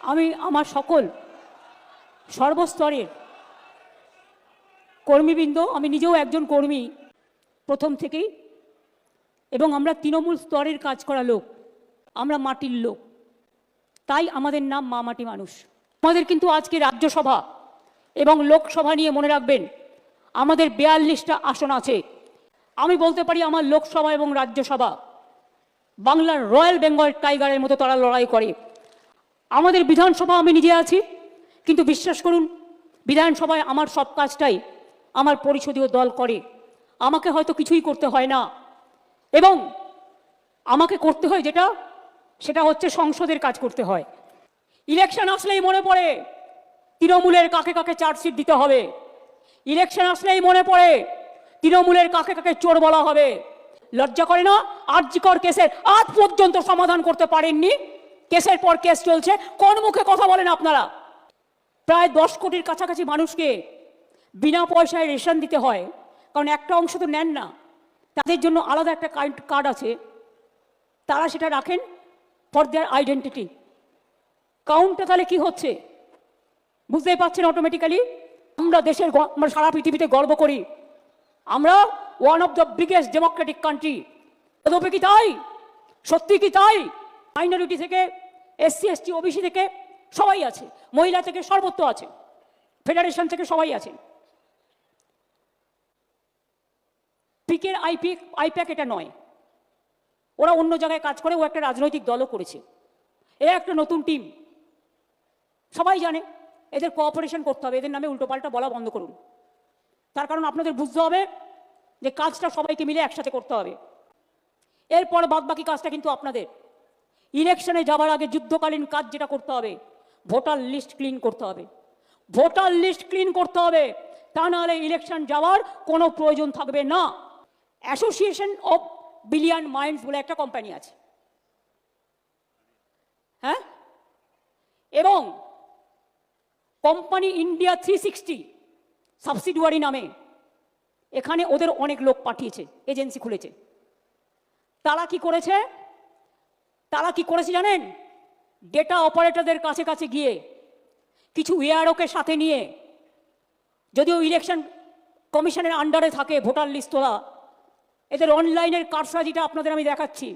আমি, আমার সকল সর্বস্তরের কর্মীবৃন্দ, আমি নিজেও একজন কর্মী প্রথম থেকেই, এবং আমরা তৃণমূল স্তরের কাজ করা লোক, আমরা মাটির লোক। তাই আমাদের নাম মা মাটি মানুষ। আমাদের কিন্তু আজকে রাজ্যসভা এবং লোকসভা নিয়ে মনে রাখবেন, আমাদের বিয়াল্লিশটা আসন আছে। আমি বলতে পারি আমার লোকসভা এবং রাজ্যসভা, বাংলার রয়্যাল বেঙ্গল টাইগারের মতো তারা লড়াই করে। আমাদের বিধানসভা আমি নিজে আছি, কিন্তু বিশ্বাস করুন, বিধানসভায় আমার সব কাজটাই আমার পরিষদীয় দল করে। আমাকে হয়তো কিছুই করতে হয় না। এবং আমাকে করতে হয় যেটা, সেটা হচ্ছে সংসদের কাজ করতে হয়। ইলেকশন আসলেই মনে পড়ে, তৃণমূলের কাকে কাকে চার্জশিট দিতে হবে। ইলেকশন আসলেই মনে পড়ে, তৃণমূলের কাকে কাকে চোর বলা হবে। লজ্জা করে না আর্যিকর কেসের আজ পর্যন্ত সমাধান করতে পারেননি কেসের পর কেস চলছে। কোন মুখে কথা বলেন আপনারা? প্রায় দশ কোটির কাছাকাছি মানুষকে বিনা পয়সায় রেশন দিতে হয়। কারণ একটা অংশ তো নেন না। তাদের জন্য আলাদা একটা কার্ড আছে। তারা সেটা রাখেন ফর দেয়ার আইডেন্টিটি। কাউন্টটা তাহলে কি হচ্ছে? বুঝতেই পারছেন অটোমেটিক্যালি আমরা দেশের আমরা সারা পৃথিবীতে গর্ব করি। আমরা one of the biggest democratic country তবে কি তাই? সত্যি কি তাই? মাইনরিটি থেকে, এসসি, এসটি, ওবিসি থেকে সবাই আছে। মহিলা থেকে সর্বত্র আছে। ফেডারেশন থেকে সবাই আছে। পিকের আইপি আইপ্যাক এটা নয়। ওরা অন্য জায়গায় কাজ করে, ও একটা রাজনৈতিক দলও করেছে। এ একটা নতুন টিম। সবাই জানে, এদের কোঅপারেশন করতে হবে। এদের নামে উল্টোপাল্টা বলা বন্ধ করুন। তার কারণ আপনাদের বুঝতে হবে যে কাজটা সবাইকে মিলে একসাথে করতে হবে। এরপর বাদ বাকি কাজটা কিন্তু আপনাদের। ইলেকশনে যাবার আগে যুদ্ধকালীন কাজ যেটা করতে হবে, ভোটার লিস্ট ক্লিন করতে হবে। ভোটার লিস্ট ক্লিন করতে হবে, তা নাহলে ইলেকশন যাওয়ার কোনো প্রয়োজন থাকবে না। অ্যাসোসিয়েশন অফ বিলিয়ন মাইন্ডস বলে একটা কোম্পানি আছে। হ্যাঁ? এবং company India three sixty subsidiary নামে, এখানে ওদের অনেক লোক পাঠিয়েছে এজেন্সি খুলেছে। তারা কি করেছে? তারা কি করেছে জানেন? ডেটা অপারেটরদের কাছে কাছে গিয়ে কিছু এয়ারোকে সাথে নিয়ে যদিও ইলেকশন কমিশনের আন্ডারে থাকে ভোটার লিস্ট তোলা এদের অনলাইনের কারসাজিটা আপনাদের আমি দেখাচ্ছি।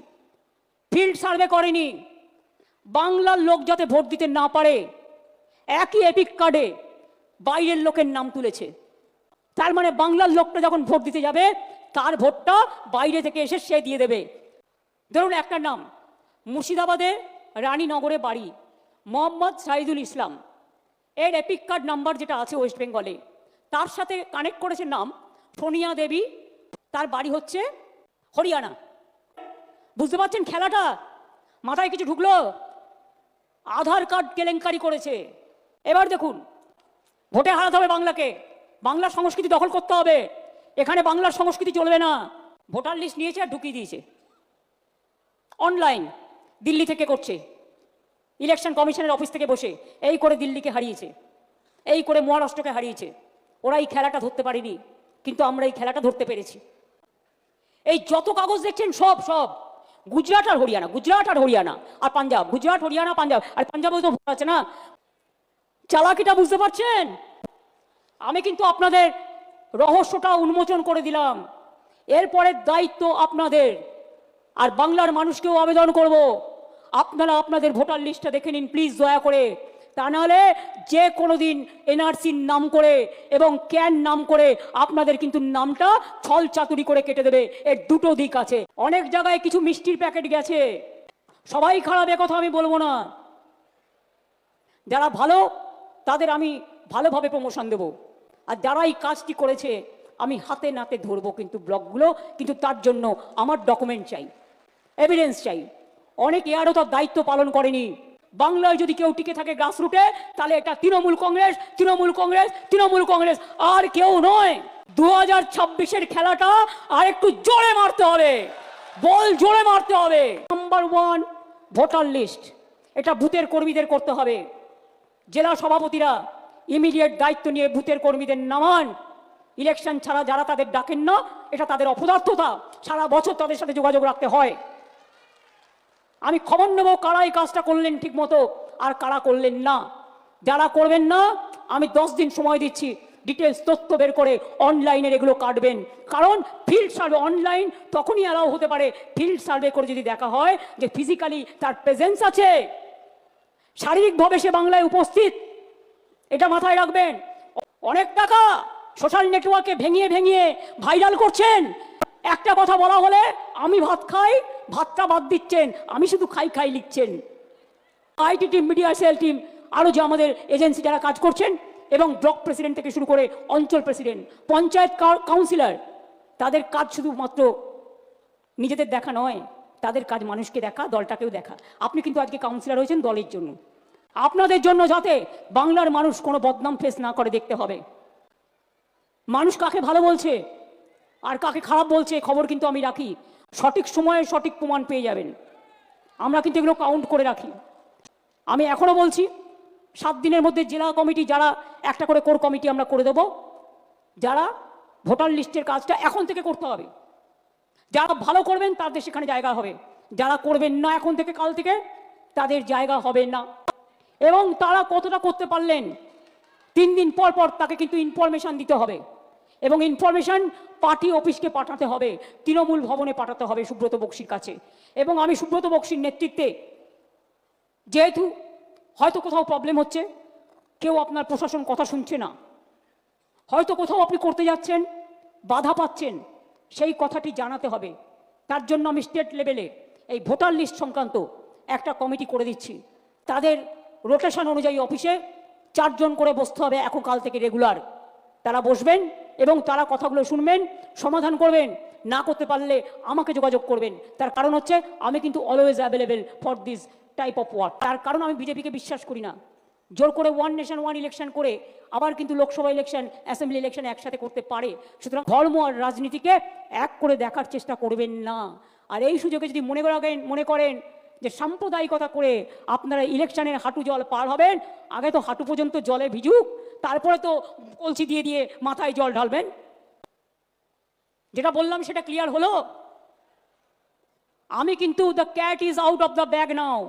ফিল্ড সার্ভে করেনি। বাংলার লোক যাতে ভোট দিতে না পারে, একই এপিক কার্ডে বাইরের লোকের নাম তুলেছে। তার মানে বাংলার লোকটা যখন ভোট দিতে যাবে, তার ভোটটা বাইরে থেকে এসে সে দিয়ে দেবে। ধরুন একটা নাম মুর্শিদাবাদে রানীনগরে বাড়ি, মোহাম্মদ সাইদুল ইসলাম। এর এপিক কার্ড নাম্বার যেটা আছে ওয়েস্ট বেঙ্গলে তার সাথে কানেক্ট করেছে নাম সোনিয়া দেবী, তার বাড়ি হচ্ছে হরিয়ানা। বুঝতে পারছেন খেলাটা? মাথায় কিছু ঢুকলো? আধার কার্ড কেলেঙ্কারি করেছে। এবার দেখুন, ভোটে হারাতে হবে বাংলাকে। বাংলার সংস্কৃতি দখল করতে হবে। এখানে বাংলার সংস্কৃতি চলবে না। ভোটার লিস্ট নিয়েছে আর ঢুকিয়ে দিয়েছে। অনলাইন দিল্লি থেকে করছে। ইলেকশন কমিশনের অফিস থেকে বসে এই করে দিল্লিকে হারিয়েছে, এই করে মহারাষ্ট্রকে হারিয়েছে। ওরা এই খেলাটা ধরতে পারেনি, কিন্তু আমরা এই খেলাটা ধরতে পেরেছি। এই যত কাগজ দেখছেন সব সব। গুজরাট আর হরিয়ানা, গুজরাট আর হরিয়ানা আর পাঞ্জাব, গুজরাট, হরিয়ানা, পাঞ্জাব। আর পাঞ্জাবেও তো আছে না। চালাকিটা বুঝতে পারছেন? আমি কিন্তু আপনাদের রহস্যটা উন্মোচন করে দিলাম। এরপরের দায়িত্ব আপনাদের। আর বাংলার মানুষকেও আবেদন করব। আপনারা আপনাদের ভোটার লিস্টটা দেখে নিন প্লিজ দয়া করে। তা নাহলে যে কোনো দিন এনআরসির নাম করে এবং ক্যান নাম করে আপনাদের কিন্তু নামটা ছল চাতুরি করে কেটে দেবে। এর দুটো দিক আছে। অনেক জায়গায় কিছু মিষ্টির প্যাকেট গেছে। সবাই খারাপ কথা আমি বলব না। যারা ভালো, তাদের আমি ভালোভাবে প্রমোশন দেব। আর যারা এই কাজটি করেছে, আমি হাতে নাতে ধরবো কিন্তু ব্লকগুলো কিন্তু তার জন্য আমার ডকুমেন্ট চাই এভিডেন্স চাই। অনেক এয়ারও তার দায়িত্ব পালন করেনি। বাংলায় যদি কেউ টিকে থাকে গ্রাসরুটে তাহলে এটা তৃণমূল কংগ্রেস তৃণমূল কংগ্রেস তৃণমূল কংগ্রেস, আর কেউ নয়। দু হাজার ছাব্বিশের খেলাটা আর একটু জোরে মারতে হবে। বল জোরে মারতে হবে। নাম্বার ওয়ান ভোটার লিস্ট এটা বুথের কর্মীদের করতে হবে। জেলা সভাপতিরা ইমিডিয়েট দায়িত্ব নিয়ে বুথের কর্মীদের নামান। ইলেকশন ছাড়া যারা তাদের ডাকেন না, এটা তাদের অপদার্থতা। সারা বছর তাদের সাথে যোগাযোগ রাখতে হয়। আমি খবর নেব কারা এই কাজটা করলেন ঠিক মতো, আর কারা করলেন না। যারা করবেন না, আমি দশ দিন সময় দিচ্ছি ডিটেলস তথ্য বের করে অনলাইনের এগুলো কাটবেন। কারণ ফিল্ড সার্ভে অনলাইন তখনই অ্যালাউ হতে পারে ফিল্ড সার্ভে করে যদি দেখা হয় যে ফিজিক্যালি তার প্রেজেন্স আছে। শারীরিকভাবে সে বাংলায় উপস্থিত, এটা মাথায় রাখবেন। অনেক টাকা সোশ্যাল নেটওয়ার্কে ভেঙিয়ে ভেঙিয়ে ভাইরাল করছেন। একটা কথা বলা হলে, আমি ভাত খাই ভাতটা বাদ দিচ্ছেন, আমি শুধু খাই খাই লিখছেন। IT team media cell team আরও যে আমাদের এজেন্সি যারা কাজ করছেন, এবং ব্লক প্রেসিডেন্ট থেকে শুরু করে অঞ্চল প্রেসিডেন্ট, পঞ্চায়েত কাউ- কাউন্সিলর, তাদের কাজ শুধুমাত্র নিজেদের দেখা নয়, তাদের কাজ মানুষকে দেখা, দলটাকেও দেখা। আপনি কিন্তু আজকে কাউন্সিলর হয়েছেন দলের জন্য। আপনাদের জন্য যাতে বাংলার মানুষ কোনো বদনাম ফেস না করে দেখতে হবে। মানুষ কাকে ভালো বলছে? আর কাকে খারাপ বলছে খবর কিন্তু আমি রাখি। সঠিক সময়ে সঠিক প্রমাণ পেয়ে যাবেন। আমরা কিন্তু এগুলো কাউন্ট করে রাখি। আমি এখনও বলছি, সাত দিনের মধ্যে জেলা কমিটি যারা, একটা করে কোর কমিটি আমরা করে দেব। যারা ভোটার লিস্টের কাজটা এখন থেকে করতে হবে। যারা ভালো করবেন, তাদের সেখানে জায়গা হবে। যারা করবেন না এখন থেকে, কাল থেকে, তাদের জায়গা হবে না। এবং তারা কতটা করতে পারলেন, তিন দিন পর পর তাকে কিন্তু ইনফরমেশন দিতে হবে। এবং ইনফরমেশন পার্টি অফিসকে পাঠাতে হবে, তৃণমূল ভবনে পাঠাতে হবে সুব্রত বক্সির কাছে। এবং আমি সুব্রত বক্সির নেতৃত্বে, যেহেতু হয়তো কোথাও প্রবলেম হচ্ছে, কেউ আপনার প্রশাসন কথা শুনছে না, হয়তো কোথাও আপনি করতে যাচ্ছেন, বাধা পাচ্ছেন, সেই কথাটি জানাতে হবে। তার জন্য আমি স্টেট লেভেলে এই ভোটার লিস্ট সংক্রান্ত একটা কমিটি করে দিচ্ছি। তাদের রোটেশন অনুযায়ী অফিসে চারজন করে বসতে হবে এখন কাল থেকে রেগুলার তারা বসবেন এবং তারা কথাগুলো শুনবেন, সমাধান করবেন, না করতে পারলে আমাকে যোগাযোগ করবেন। তার কারণ হচ্ছে, আমি কিন্তু always available for this type of work তার কারণ আমি বিজেপিকে বিশ্বাস করি না। জোর করে ওয়ান নেশন ওয়ান ইলেকশন করে আবার কিন্তু লোকসভা ইলেকশন অ্যাসেম্বলি ইলেকশন একসাথে করতে পারে। সুতরাং ধর্ম আর রাজনীতিকে এক করে দেখার চেষ্টা করবেন না। আর এই সুযোগে যদি মনে করেন মনে করেন যে সাম্প্রদায়িকতা করে আপনারা ইলেকশনের হাঁটু জল পার হবেন, আগে তো হাঁটু পর্যন্ত জলে ভিজুক তারপরে তো কলসি দিয়ে দিয়ে মাথায় জল ঢালবেন। যেটা বললাম সেটা ক্লিয়ার হলো। আমি কিন্তু the cat is out of the bag now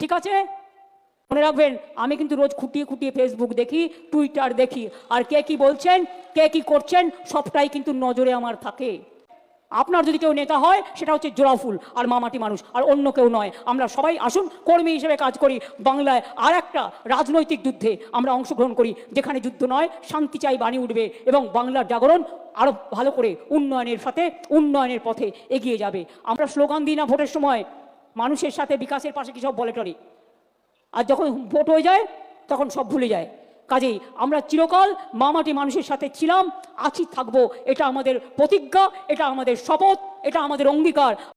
ঠিক আছে? মনে রাখবেন, আমি কিন্তু রোজ খুঁটিয়ে খুঁটিয়ে ফেসবুক দেখি টুইটার দেখি, আর কে কি বলছেন, কে কি করছেন, সবটাই কিন্তু নজরে আমার থাকে। আপনার যদি কেউ নেতা হয়, সেটা হচ্ছে জোড়াফুল আর মামাটি মানুষ, আর অন্য কেউ নয়। আমরা সবাই আসুন, কর্মী হিসেবে কাজ করি। বাংলায় আর একটা রাজনৈতিক যুদ্ধে আমরা অংশগ্রহণ করি, যেখানে যুদ্ধ নয়, শান্তি চাই, বাণী উঠবে এবং বাংলার জাগরণ আরও ভালো করে উন্নয়নের সাথে উন্নয়নের পথে এগিয়ে যাবে। আমরা স্লোগান দিই না ভোটের সময়, মানুষের সাথে বিকাশের পাশে কি সব বলে টরে? আর যখন ভোট হয়ে যায়, তখন সব ভুলে যায়। কাজেই আমরা চিরকাল মামাটি মানুষের সাথে ছিলাম, আছি থাকব। এটা আমাদের প্রতিজ্ঞা, এটা আমাদের শপথ, এটা আমাদের অঙ্গীকার।